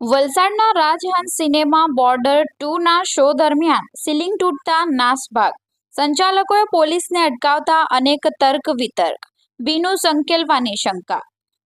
વલસાડના Rajhans cinema border ટુના show દરમિયાન સીલિંગ તૂટતા નાસભાગ સંચાલકોએ પોલીસને અટકાવતા અનેક તર્ક વિતર્ક. બીનું સંકેલવાની શંકા.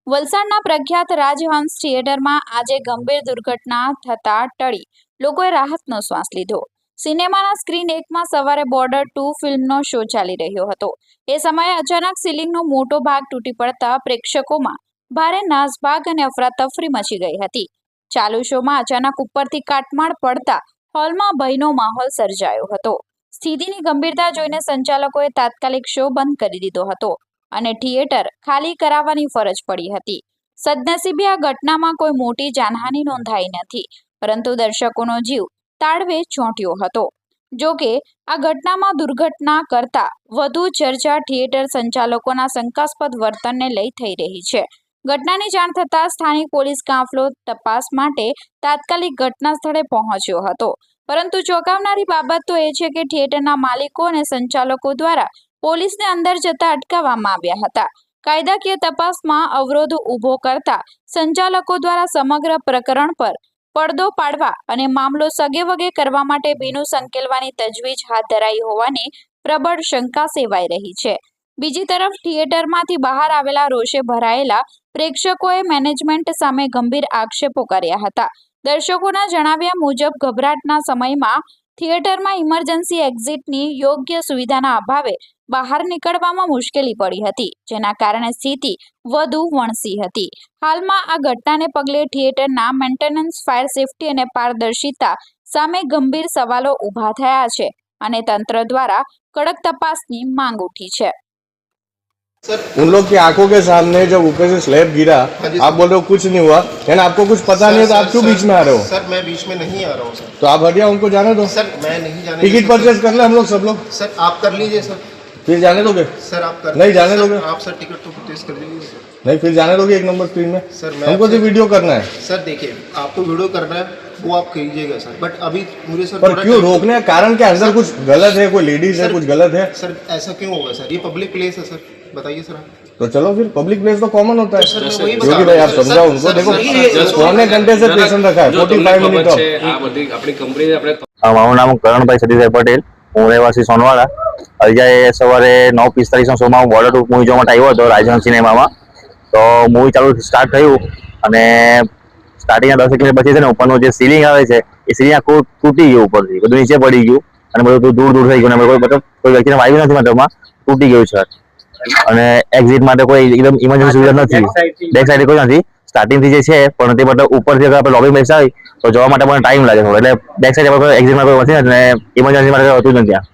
વલસાડના પ્રખ્યાત રાજહંસ થિયેટરમાં આજે ગંભીર દુર્ઘટના થતા ટળી. લોકોએ રાહતનો શ્વાસ લીધો. સિનેમાના સ્ક્રીન એકમાં સવારે બોર્ડર ટુ ફિલ્મનો શો ચાલી રહ્યો હતો. એ સમયે અચાનક સીલિંગનો મોટો ભાગ તૂટી પડતા પ્રેક્ષકોમાં ભારે નાસભાગ અને અફરાતફરી મચી ગઈ હતી. ચાલુ શોમાં અચાનક ઉપરથી કાટમાળ પડતા હોલમાં ભયનો માહોલ સર્જાયો હતો. સ્થિતિની ગંભીરતા જોઈને સંચાલકોએ તાત્કાલિક શો બંધ કરી દીધો હતો અને થિયેટર ખાલી કરાવવાની ફરજ પડી હતી. સદનસીબે આ ઘટનામાં કોઈ મોટી જાનહાનિ નોંધાઈ નથી, પરંતુ દર્શકોનો જીવ તાળવે ચોંટ્યો હતો. જો કે, આ ઘટનામાં દુર્ઘટના કરતા વધુ ચર્ચા થિયેટર સંચાલકોના શંકાસ્પદ વર્તનને લઈ થઈ રહી છે. ઘટનાની જાણ થતાં સ્થાનિક પોલીસ કાફલો તપાસ માટે તાત્કાલિક ઘટના સ્થળે પહોંચ્યો હતો. પરંતુ ચોંકાવનારી બાબત તો એ છે કે થિયેટરના માલિકો અને સંચાલકો દ્વારા પોલીસને અંદર જતા અટકાવવામાં આવ્યા હતા. કાયદાકીય તપાસમાં અવરોધ ઊભો કરતા સંચાલકો દ્વારા સમગ્ર પ્રકરણ પર પડદો પાડવા અને મામલો સગે વગે કરવા માટે ભીનું સંકેલવાની તજવીજ હાથ ધરાઈ હોવાની પ્રબળ શંકા સેવાઈ રહી છે. બીજી તરફ થિયેટરમાંથી બહાર આવેલા રોષે ભરાયેલા પ્રેક્ષકોએ મેનેજમેન્ટ સામે ગંભીર આક્ષેપો કર્યા હતા. દર્શકોના જણાવ્યા મુજબ, ગભરાટના સમયમાં થિયેટરમાં ઇમરજન્સી એક્ઝિટની યોગ્ય સુવિધાના અભાવે બહાર નીકળવામાં મુશ્કેલી પડી હતી, જેના કારણે સ્થિતિ વધુ વણસી હતી. હાલમાં આ ઘટનાને પગલે થિયેટરના મેન્ટેનન્સ, ફાયર સેફટી અને પારદર્શિતા સામે ગંભીર સવાલો ઊભા થયા છે અને તંત્ર દ્વારા કડક તપાસની માંગ ઉઠી છે. उन लोग की आँखों के सामने जब ऊपर से स्लैब गिरा हाँ आप बोल रहे हो कुछ नहीं हुआ। यानी आपको कुछ पता सर, नहीं है तो आप क्यों बीच में आ रहे हो? सर मैं बीच में नहीं आ रहा हूँ सर। तो आप हटिया उनको जाने दो। सर मैं नहीं जाने टिकट परचेज कर ले हम लोग सब लोग। सर आप कर लीजिए सर। फिर जाने दोगे? सर आप कर नहीं, जाने दोगे? आप सर टिकट तो परचेज कर लीजिए सर। नहीं फिर जाने दोगे एक नंबर स्क्रीन में। सर, मैं हमको तो वीडियो करना है। सर देखिए आपको वीडियो करना है वो आप कीजिएगा सर। बट अभी मुझे सर पर क्यों रोकने का कारण क्या अंदर सर- कुछ गलत है कोई लेडीज़ है कुछ गलत है? सर ऐसा क्यों होगा सर? ये पब्लिक प्लेस है सर। बताइए सर आप तो चलो फिर पब्लिक प्लेस तो कॉमन होता है सर मैं वही जो बता कि रहा भाई हूँ, आप सर, समझाओ सर, उनको सर, देखो सर, सर, पौने घंटे से पेशेंट रखा है જો फोर्टी તમને फाइव ખબર मिनट છે ऑफ આ બધી આપણી કંપની આપણે હા, મારું નામ કરણભાઈ સતીભાઈ પટેલ હું રહેવાસી સોનવાડા આજે સવારે નવ પિસ્તાલીસનો શોમાં હું બોર્ડર ટુ મૂવી જોવા માટે આવ્યો હતો રાજહંસ સિનેમામાં તો મૂવી ચાલુ સ્ટાર્ટ થયું અને સ્ટાર્ટિંગના દસ મિનિટ પછી છે ને ઉપરનું જે સીલિંગ આવે છે એ સીલિંગ આખું તૂટી ગયું ઉપરથી બધું નીચે પડી ગયું અને બધું દૂર દૂર થઈ ગયું અને કોઈ મતલબ કોઈ વ્યક્તિને વાગ્યું નથી મતલબમાં તૂટી ગયું છે અને એક્ઝિટ માટે કોઈ એકદમ ઇમરજન્સી સુવિધા નથી. બેક સાઈડ કોઈ નથી. સ્ટાર્ટિંગથી જે છે પણ તે મતલબ ઉપરથી અગર આપણે લોબી બેસા હોય તો જવા માટે પણ ટાઈમ લાગે એટલે બેક સાઈડ આપણે એક્ઝિટમાં કોઈ નથી અને ઇમરજન્સી માટે હતું હોતું જ નથી ત્યાં.